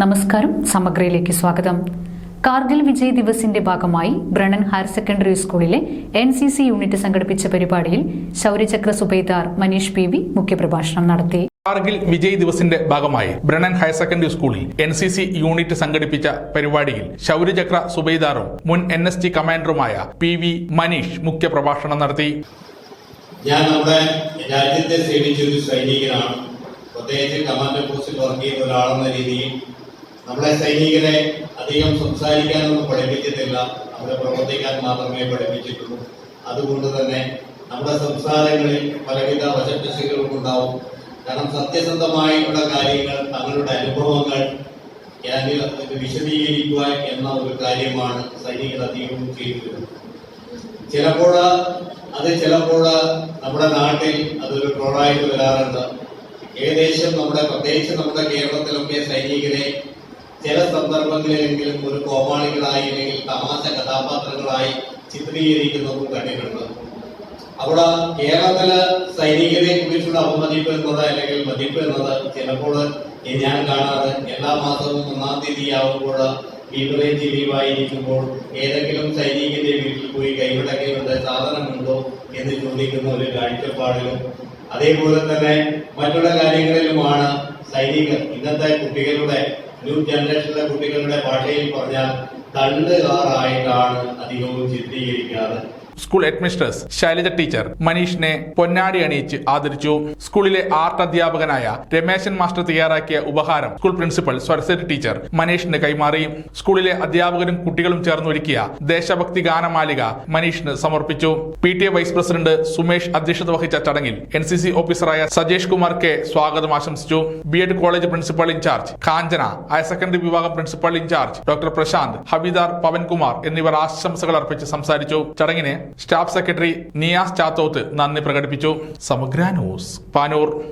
നമസ്കാരം സമഗ്രയിലേക്ക് സ്വാഗതം. കാർഗിൽ വിജയ് ദിവസിന്റെ ഭാഗമായി ബ്രണൻ ഹയർ സെക്കൻഡറി സ്കൂളിലെ എൻ സി സി യൂണിറ്റ് സംഘടിപ്പിച്ച പരിപാടിയിൽ ശൗര്യചക്ര സുബൈദാർ മനീഷ് പി വി മുഖ്യപ്രഭാഷണം നടത്തി. കാർഗിൽ വിജയ് ദിവസിന്റെ ഭാഗമായി ബ്രണൻ ഹയർ സെക്കൻഡറി സ്കൂളിൽ എൻ സി സി യൂണിറ്റ് സംഘടിപ്പിച്ച പരിപാടിയിൽ ശൗര്യചക്ര സുബൈദാറും മുൻ എൻ എസ് ടി കമാൻഡറുമായ പി വി മനീഷ് മുഖ്യപ്രഭാഷണം നടത്തി. ഞാൻ നമ്മുടെ രാജ്യത്തെ സേവിച്ച ഒരു സൈനികനാണ്. പ്രത്യേകിച്ച് കമാൻഡർ പോസ്റ്റിൽ വർക്ക് ചെയ്യുന്ന ഒരാളെന്ന രീതിയിൽ നമ്മളെ സൈനികരെ അധികം സംസാരിക്കാനൊന്നും പഠിപ്പിച്ചിട്ടില്ല അവരെ പ്രവർത്തിക്കാൻ മാത്രമേ പഠിപ്പിച്ചിട്ടുള്ളൂ. അതുകൊണ്ട് തന്നെ നമ്മുടെ സംസാരങ്ങളിൽ പലവിധ വശപ്പിശകളും ഉണ്ടാവും. കാരണം സത്യസന്ധമായിട്ടുള്ള കാര്യങ്ങൾ തങ്ങളുടെ അനുഭവങ്ങൾ വിശദീകരിക്കുക എന്ന ഒരു കാര്യമാണ് സൈനികർ അധികവും ചെയ്തിരുന്നത് ചിലപ്പോൾ അത് ചിലപ്പോൾ നമ്മുടെ നാട്ടിൽ അതൊരു ട്രോളായിട്ട് വരാറുണ്ട്. ഏകദേശം നമ്മുടെ പ്രത്യേകിച്ച് നമ്മുടെ കേരളത്തിലൊക്കെ സൈനികരെ ചില സന്ദർഭങ്ങളിലെങ്കിലും ഒരു കോമാളികളായി അല്ലെങ്കിൽ തമാശ കഥാപാത്രങ്ങളായി ചിത്രീകരിക്കുന്നതും കണ്ടിട്ടുണ്ട്. അവിടെ കേരളത്തിലെ സൈനികരെ കുറിച്ചുള്ള അവമതിപ്പ് എന്നത് അല്ലെങ്കിൽ മതിപ്പ് എന്നത് ചിലപ്പോൾ ഞാൻ കാണാറ് എല്ലാ മാസവും ഒന്നാം തീയതി ആവുമ്പോൾ ബീവറേജ് ലീവായിരിക്കുമ്പോൾ ഏതെങ്കിലും സൈനികന്റെ വീട്ടിൽ പോയി കൈവിടക്കേണ്ട സാധനമുണ്ടോ എന്ന് ചോദിക്കുന്ന ഒരു കാഴ്ചപ്പാടിലും അതേപോലെ തന്നെ മറ്റുള്ള കാര്യങ്ങളിലുമാണ് സൈനികർ ഇന്നത്തെ കുട്ടികളുടെ ന്യൂ ജനറേഷനിലെ കുട്ടികളുടെ ഭാഷയിൽ പറഞ്ഞാൽ തള്ളുകാറായിട്ടാണ് അധികവും ചിത്രീകരിക്കാറ്. സ്കൂൾ ഹെഡ്മിസ്ട്രസ് ശൈലജ ടീച്ചർ മനീഷിനെ പൊന്നാടി അണിയിച്ച് ആദരിച്ചു. സ്കൂളിലെ ആർട്ട് അധ്യാപകനായ രമേശൻ മാസ്റ്റർ തയ്യാറാക്കിയ ഉപഹാരം സ്കൂൾ പ്രിൻസിപ്പൽ സരസ്വതി ടീച്ചർ മനീഷിന് കൈമാറി. സ്കൂളിലെ അധ്യാപകരും കുട്ടികളും ചേർന്ന് ഒരുക്കിയ ദേശഭക്തി ഗാനമാലിക മനീഷിന് സമർപ്പിച്ചു. P T A vice president Sumesh അധ്യക്ഷത വഹിച്ച ചടങ്ങിൽ എൻ സി സി ഓഫീസറായ സജേഷ് കുമാർ കെ സ്വാഗതം ആശംസിച്ചു. B Ed college principal in charge Kanchana higher secondary വിഭാഗം principal in charge doctor Prashanth ഹബിദാർ Pavankumar എന്നിവർ ആശംസകൾ അർപ്പിച്ച് സംസാരിച്ചു. ചടങ്ങിന് സ്റ്റാഫ് സെക്രട്ടറി നിയാസ് ചാത്തോത്ത് നന്ദി പ്രകടിപ്പിച്ചു. സമഗ്ര ന്യൂസ് പാനൂർ.